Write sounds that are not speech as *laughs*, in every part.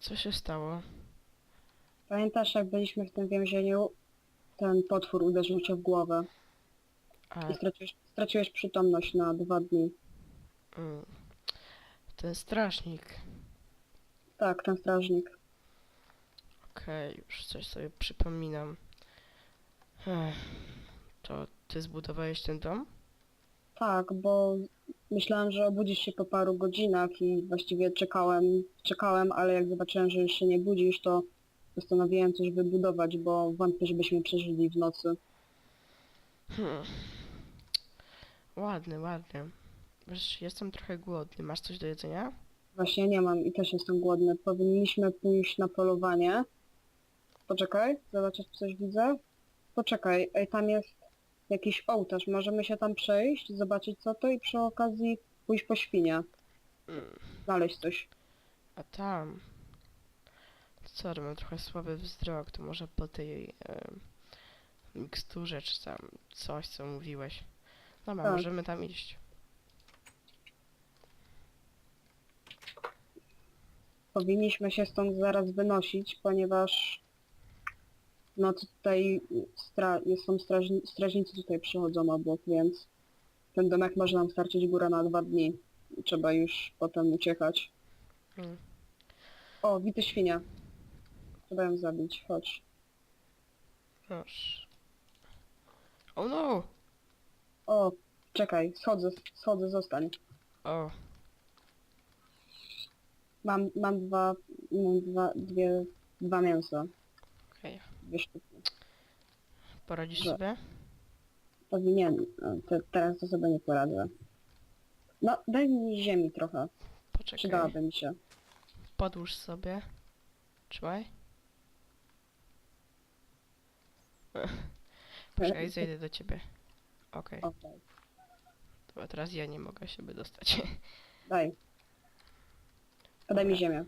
Co się stało? Pamiętasz, jak byliśmy w tym więzieniu, ten potwór uderzył cię w głowę A, i straciłeś, straciłeś przytomność na dwa dni. mm, ten strażnik. Tak, ten strażnik. Okej, już coś sobie przypominam. Ech, to ty zbudowałeś ten dom? Tak, bo myślałem, że obudzisz się po paru godzinach i właściwie czekałem, czekałem, ale jak zobaczyłem, że już się nie budzisz, to postanowiłem coś wybudować, bo wątpię, żebyśmy przeżyli w nocy. Hmm. Ładny, ładny. Wiesz, jestem trochę głodny. Masz coś do jedzenia? Właśnie nie mam i też jestem głodny. Powinniśmy pójść na polowanie. Poczekaj, zobaczyć, czy coś widzę. Poczekaj, ej, tam jest jakiś ołtarz. Możemy się tam przejść, zobaczyć co to i przy okazji pójść po świnie. Mm. Znaleźć coś. A tam... Sorry, mam trochę słaby wzrok. To może po tej e, miksturze, czy tam coś, co mówiłeś. Dobra, Tak. możemy tam iść. Powinniśmy się stąd zaraz wynosić, ponieważ no tutaj stra jest, są strażni strażnicy tutaj przychodzą obok, więc ten domek może nam starczyć góra na dwa dni. Trzeba już potem uciekać. Mm. O, wity świnia. Trzeba ją zabić, chodź. Proszę. Oh no! O, czekaj, schodzę, schodzę, zostań. O, Mam, mam dwa, mam dwa, dwie, dwa mięsa. okej. Dwie sztuki. Poradzisz sobie? Powinien, no, te, teraz to sobie nie poradzę. No, daj mi ziemi trochę, Poczekaj. przydałaby mi się. Podłóż sobie. Trzymaj. *laughs* Poczekaj, zejdę do ciebie. Okej, Okej, to teraz ja nie mogę siebie dostać. daj. Podaj mi Dobra. ziemię.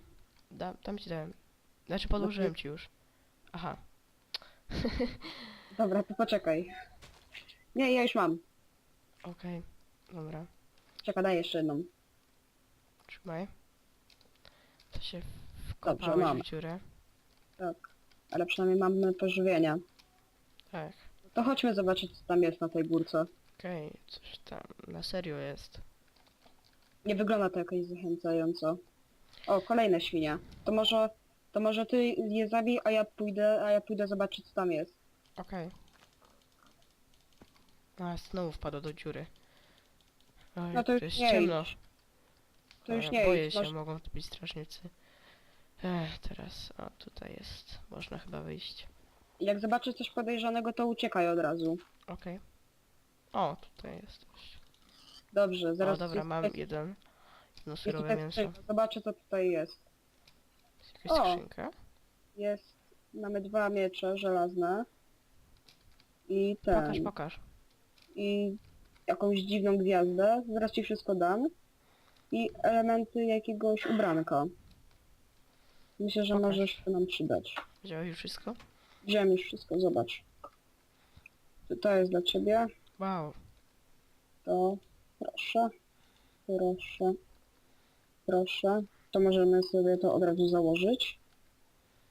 Da, tam ci dałem. Znaczy podłożyłem ci już. Aha, *laughs* Dobra, to poczekaj. Nie, ja już mam. okej. Dobra, Czekaj, daj jeszcze jedną. trzymaj. To się Dobrze, wkopałeś mam. w dziurę. Tak. Ale przynajmniej mamy pożywienia. Tak. To chodźmy zobaczyć, co tam jest na tej górce. Okej, coś tam na serio jest. Nie wygląda to jakoś zachęcająco. O, kolejne świnie. To może, to może ty je zabij, a ja pójdę, a ja pójdę zobaczyć, co tam jest. Okej. A, znowu wpadła do dziury. Oj, No to już jest nie ciemno. idź. To już Dobra, nie boję się, masz- mogą to być strażnicy. Ech, teraz, o tutaj jest, można chyba wyjść. Jak zobaczysz coś podejrzanego, to uciekaj od razu. Okej. O, tutaj jest coś. Dobrze, zaraz... o, dobra, mam jeden. Jedno surowe mięso. Zobaczę, co tutaj jest. Jest jakaś O! skrzynka? Jest... Mamy dwa miecze żelazne. I ten... Pokaż, pokaż. I jakąś dziwną gwiazdę. Zaraz ci wszystko dam. I elementy jakiegoś ubranka. Myślę, że Pokaż. może się nam przydać. Wziąłeś już wszystko? Wziąłem już wszystko, zobacz. To jest dla ciebie. Wow. To proszę. Proszę. Proszę. To możemy sobie to od razu założyć.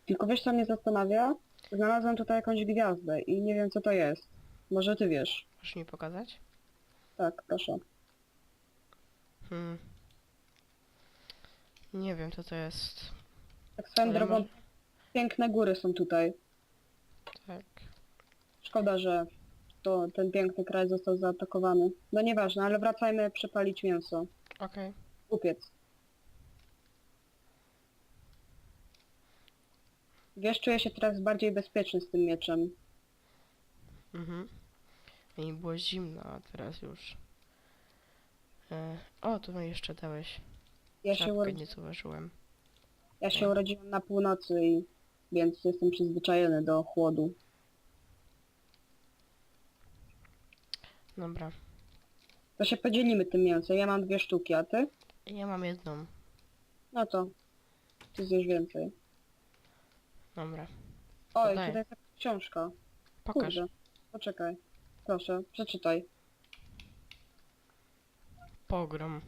Tylko wiesz co mnie zastanawia? Znalazłem tutaj jakąś gwiazdę i nie wiem co to jest. Może ty wiesz. Możesz mi pokazać? Tak, proszę. Hmm. Nie wiem, co to jest. Tak swoją Ale drogą, może- piękne góry są tutaj. Tak. Szkoda, że to, ten piękny kraj został zaatakowany. No nieważne, ale wracajmy przepalić mięso. Okej. Upiec. Wiesz, czuję się teraz bardziej bezpieczny z tym mieczem. Mhm. I mi było zimno, a teraz już. E, o, tu mi jeszcze dałeś. Ja się, Czapkę urodzi... nie zauważyłem. ja się urodziłem na północy i więc jestem przyzwyczajony do chłodu. Dobra. To się podzielimy tym mięsem. Ja mam dwie sztuki, a ty? Ja mam jedną. No to ty zjesz więcej. Dobra. Oj, daj. tutaj jest książka. Pokaż. Kurde. Poczekaj. Proszę, przeczytaj. Pogrom.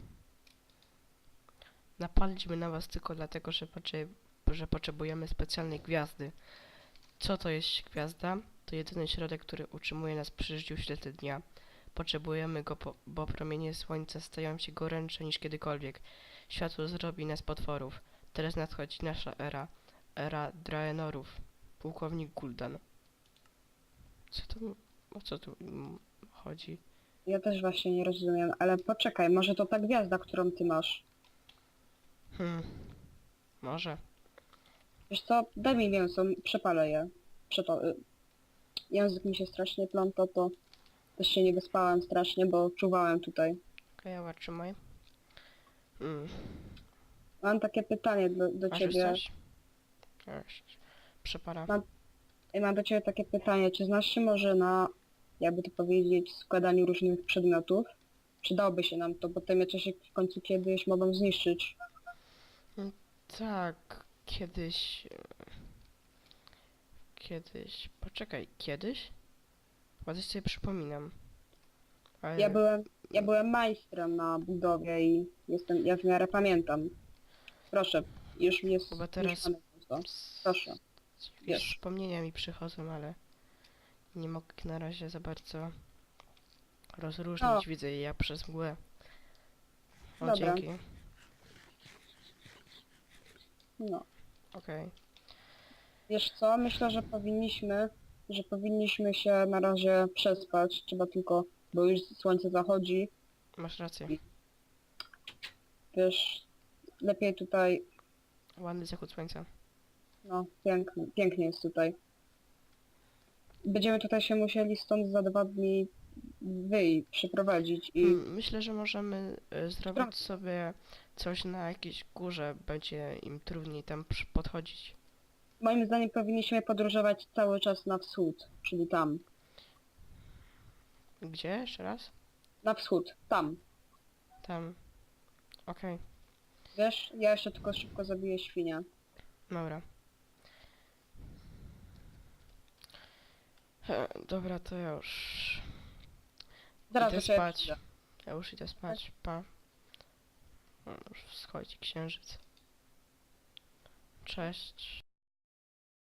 Napadliśmy na was tylko dlatego, że potrze- że potrzebujemy specjalnej gwiazdy. Co to jest gwiazda? To jedyny środek, który utrzymuje nas przy życiu w świetle dnia. Potrzebujemy go, po, bo promienie słońca stają się gorętsze niż kiedykolwiek. Światło zrobi nas potworów. Teraz nadchodzi nasza era. Era Draenorów. Pułkownik Guldan. Co tu, o co tu mm, chodzi? Ja też właśnie nie rozumiem, ale poczekaj, może to ta gwiazda, którą ty masz. Hmm. Może. Wiesz co, daj mi mięso, przepalę je. Przepa y, język mi się strasznie pląta, to też się nie wyspałem strasznie, bo czuwałem tutaj. Okej, okay, trzymaj. Mm. Mam takie pytanie do, do Masz ciebie. coś? Już. Przepara. Mam- mam do ciebie takie pytanie, czy znasz się może na, jakby to powiedzieć, składaniu różnych przedmiotów? Przydałoby się nam to, bo te miecze się w końcu kiedyś mogą zniszczyć. Tak, kiedyś... e, Kiedyś... Poczekaj, kiedyś? Chyba coś sobie przypominam. Ale... Ja byłem, ja byłem majstrem na budowie i jestem, ja w miarę pamiętam. Proszę, już jest... Chyba już teraz- pamiętam to. Proszę. Jakieś wiesz. wspomnienia mi przychodzą, ale... Nie mogę na razie za bardzo rozróżnić. O. Widzę je ja przez mgłę. O, Dobra. dzięki. No. Okej. Wiesz co, myślę, że powinniśmy, że powinniśmy się na razie przespać. Trzeba tylko, bo już słońce zachodzi, Masz rację. wiesz, lepiej tutaj, Ładny zachód słońca. No, piękny, pięknie jest tutaj. Będziemy tutaj się musieli stąd za dwa dni wyjść, przeprowadzić i Mm, Myślę, że możemy e, zrobić Sprawdź. sobie coś na jakiejś górze. Będzie im trudniej tam przy- podchodzić. moim zdaniem powinniśmy podróżować cały czas na wschód, czyli tam. Gdzie? Jeszcze raz? Na wschód, tam. Tam. Okej, Wiesz, ja jeszcze tylko szybko zabiję świnię. dobra. Dobra, to ja już... Zaraz Idę ciebie spać. Ja już idę spać. Pa. O, już wschodzi księżyc. Cześć.